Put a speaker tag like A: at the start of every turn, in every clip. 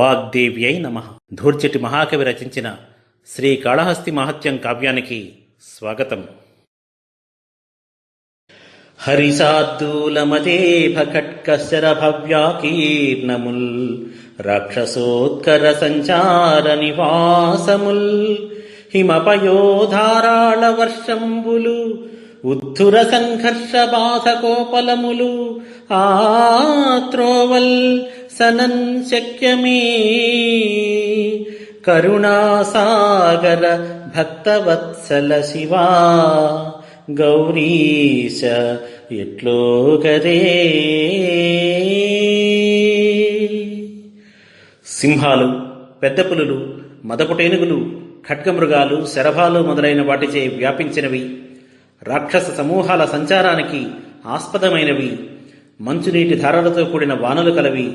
A: వాగ్దేవ్యై నమ. ధూర్చటి మహాకవి రచించిన శ్రీ కాళహస్తి మహత్యం కావ్యానికి స్వాగతం. హరిసాద్దూలమదేభ ఖట్కశర రాక్షసోత్కర సంచార నివాసముల్ హిమపయోధారాళ వర్షంబులు ఉద్ధుర సంఘర్ష బాధకోపలములు త్రోవల్ సనన్ శక్యమే కరుణాసాగర భక్తవత్సల శివా గౌరీశ ఎట్లో గదే సింహాలు పెద్ద పులులు మదపుటేనుగులు ఖడ్గమృగాలు శరభాలు మొదలైన వాటిచే వ్యాపించినవి రాక్షస సమూహాల సంచారానికి ఆస్పదమైనవి మంచునీటి ధారలతో కూడిన వానలు కలవి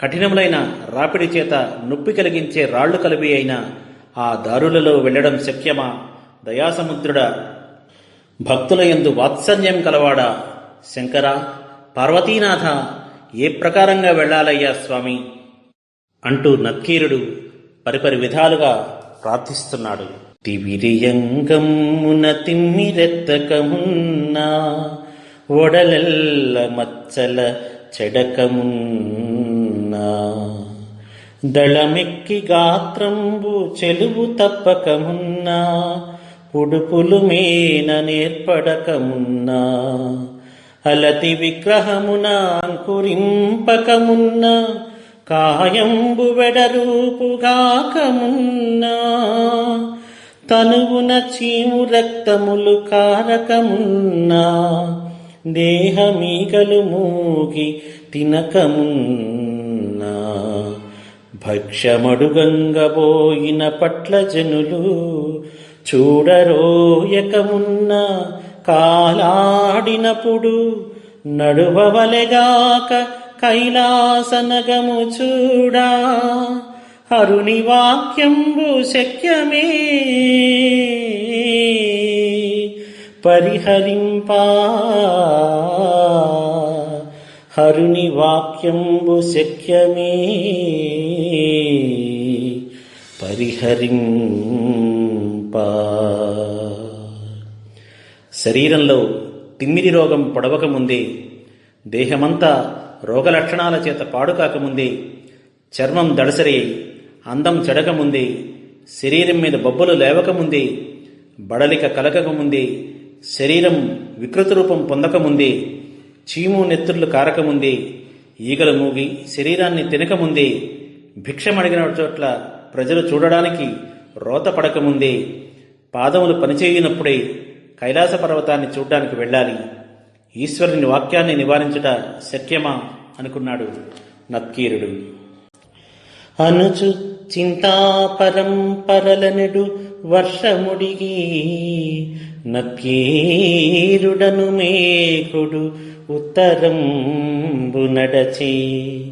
A: కఠినములైన రాపిడి చేత నొప్పి కలిగించే రాళ్ళు కలిపి అయిన ఆ దారులలో వెళ్ళడం శక్యమా? దయాసముద్రుడ భక్తుల యందు వాత్సల్యం కలవాడా? శంకర పార్వతీనాథ ఏ ప్రకారంగా వెళ్ళాలయ్యా స్వామి? అంటూ నక్కీరుడు పరిపరి విధాలుగా ప్రార్థిస్తున్నాడు. తివిరియంగమ్మున తిమ్మిరెత్తకమున్నా ఒడలెల్ల మచ్చల చెడకమున్నా దళమెక్కి గాత్రంబు చెలువు తప్పకమున్నా ఉడుపులు మేన నేర్పడకమున్నా అలతి విగ్రహమున అంకురింపకమున్నా కాయంబు వెడరూపుగాకమున్నా తనువున చీము రక్తములు కారకమున్నా దేహమీగలు మూగి తినకమున్నా. భక్ష్యమడుగంగబోయిన పట్ల జనులు చూడరోయకమున్న కాలాడినప్పుడు నడువవలెగాక కైలాసనగము చూడా. అరుణి వాక్యంబు శక్యమే. పరిహరింపా హరుని వాక్యంబు శక్యమే. పరిహరింపా. శరీరంలో తిమ్మిరి రోగం పొడవకముందే దేహమంతా రోగలక్షణాల చేత పాడుకాకముందే చర్మం దడసరి అందం చెడకముందే శరీరం మీద బొబ్బలు లేవకముందే బడలిక కలకకముందే శరీరం వికృత రూపం పొందకముందే చీము నెత్తుర్లు కారకముందే ఈగలు మూగి శరీరాన్ని తినకముందే భిక్షమడిగిన చోట్ల ప్రజలు చూడడానికి రోత పడకముందే. పాదములు పనిచేయనప్పుడే కైలాస పర్వతాన్ని చూడ్డానికి వెళ్ళాలి. ఈశ్వరుని వాక్యాన్ని నివారించుట శక్యమా? అనుకున్నాడు నత్కీరుడు. అనుచు చింతాపరంపరలనెడు వర్షముడిగి నక్కీరుడను మేకుడు ఉత్తరంబు నడచి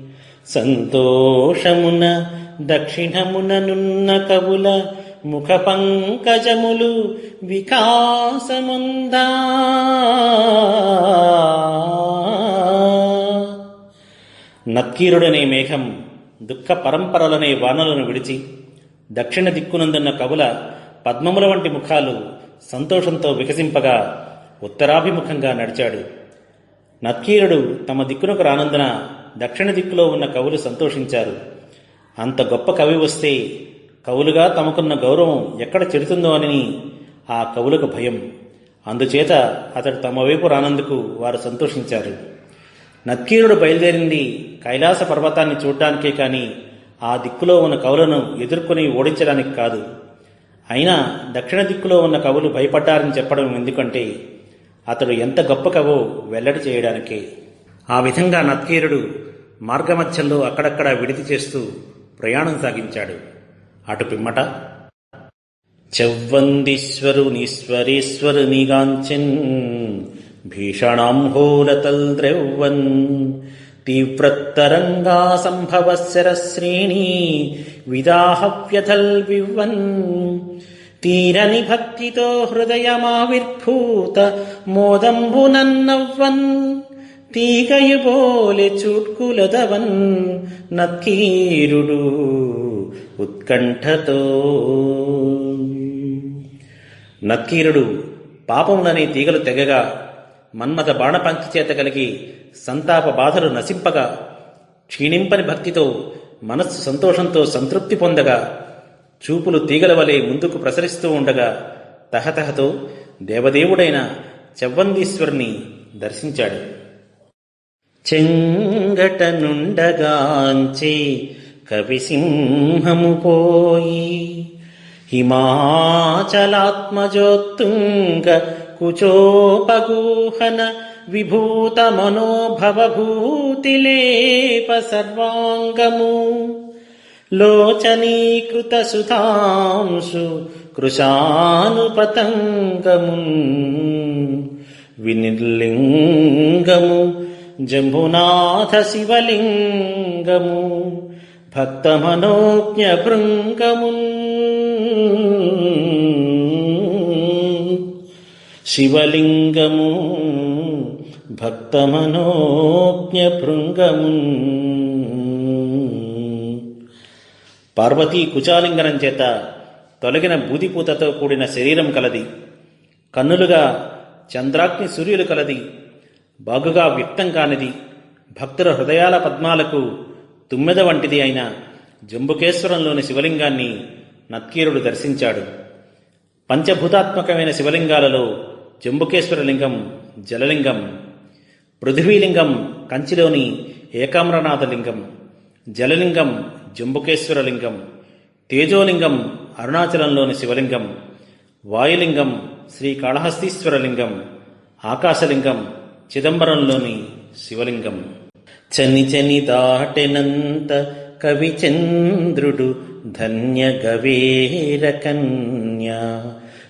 A: సంతోషమున దక్షిణముననున్న కవుల ముఖ పంకజములు వికాసముందా. నత్కీరుడనే మేఘం దుఃఖ పరంపరలనే వానలను విడిచి దక్షిణ దిక్కునందున్న కవుల పద్మముల వంటి ముఖాలు సంతోషంతో వికసింపగా ఉత్తరాభిముఖంగా నడిచాడు. నత్కీరుడు తమ దిక్కునకు రానందున దక్షిణ దిక్కులో ఉన్న కవులు సంతోషించారు. అంత గొప్ప కవి వస్తే కవులుగా తమకున్న గౌరవం ఎక్కడ చెడుతుందో అని ఆ కవులకు భయం. అందుచేత అతడు తమ వైపు రానందుకు వారు సంతోషించారు. నక్కీరుడు బయలుదేరింది కైలాస పర్వతాన్ని చూడ్డానికే కాని ఆ దిక్కులో ఉన్న కవులను ఎదుర్కొని ఓడించడానికి కాదు. అయినా దక్షిణ దిక్కులో ఉన్న కవులు భయపడ్డారని చెప్పడం ఎందుకంటే అతడు ఎంత గొప్ప కవో వెల్లడి చేయడానికే. ఆ విధంగా నత్కీరుడు మార్గమధ్యంలో అక్కడక్కడ విడిది చేస్తూ ప్రయాణం సాగించాడు. అటు పిమ్మట చెవ్వందీశ్వరునీశ్వరేశ్వరునిగాంచెన్ భీషణాంహోలతల్ ద్రవ్వన్ తీవ్రతరంగా సంభవశరశ్రేణీ విదాహవ్యథల్ వివ్వన్ తీరని భక్తితో హృదయమావిర్భూత మోదంబునన్నవ్వన్ తీగయు పోలె చూట్కులదవన్ నక్కీరుడు ఉత్కంఠతో. నక్కీరుడు పాపములనే తీగలు తెగగా మన్మథ బాణపంక్తి చేత కలిగి సంతాప బాధలు నశింపగా క్షీణింపని భక్తితో మనస్సు సంతోషంతో సంతృప్తి పొందగా చూపులు తీగల వలె ముందుకు ప్రసరిస్తూ ఉండగా తహతహతో దేవదేవుడైన చెవ్వందీశ్వరుని దర్శించాడు. చెంగట నుండగాంచి కవిసింహము పోయి హిమాచలాత్మజోత్తుంగ కుచోపగూహన విభూత మనోభవభూతిలేప సర్వాంగము లోచనీకృత సుతాంశు కృశానుపతంగము వినిర్లింగము జంబునాథ శివలింగము భక్త మనోజ్ఞ శివలింగము భక్త భృంగము పార్వతీ కుచాలింగనం చేత తొలగిన బూదిపూతతో కూడిన శరీరం కలది. కన్నులుగా చంద్రాగ్ని సూర్యులు కలది. బాగుగా వ్యక్తం కానిది భక్తుల హృదయాల పద్మాలకు తుమ్మెద వంటిది అయిన జంబుకేశ్వరంలోని శివలింగాన్ని నత్కీరుడు దర్శించాడు. పంచభూతాత్మకమైన శివలింగాలలో జంబుకేశ్వరలింగం జలలింగం పృథ్వీలింగం కంచిలోని ఏకామ్రనాథలింగం జలలింగం జంబుకేశ్వరలింగం తేజోలింగం అరుణాచలంలోని శివలింగం వాయులింగం శ్రీకాళహస్తీశ్వరలింగం ఆకాశలింగం చిదంబరంలోని శివలింగం. చని చని దాటెనంత కవిచంద్రుడు ధన్య గవేర కన్యా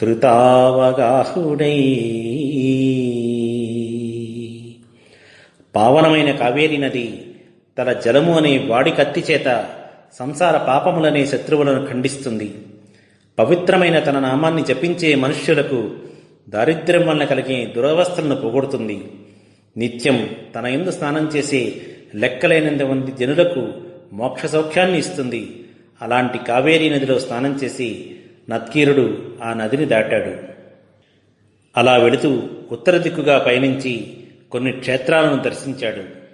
A: కృతావగాహుడై. పావనమైన కావేరి నది తన జలము అనే వాడి కత్తి చేత సంసార పాపములనే శత్రువులను ఖండిస్తుంది. పవిత్రమైన తన నామాన్ని జపించే మనుష్యులకు దారిద్ర్యం వలన కలిగే దురవస్థలను పోగొడుతుంది. నిత్యం తన ఎందు స్నానం చేసే లెక్కలేనంత మంది జనులకు మోక్ష సౌఖ్యాన్ని ఇస్తుంది. అలాంటి కావేరీ నదిలో స్నానం చేసి నత్కీరుడు ఆ నదిని దాటాడు. అలా వెళుతూ ఉత్తర దిక్కుగా పయనించి కొన్ని క్షేత్రాలను దర్శించాడు.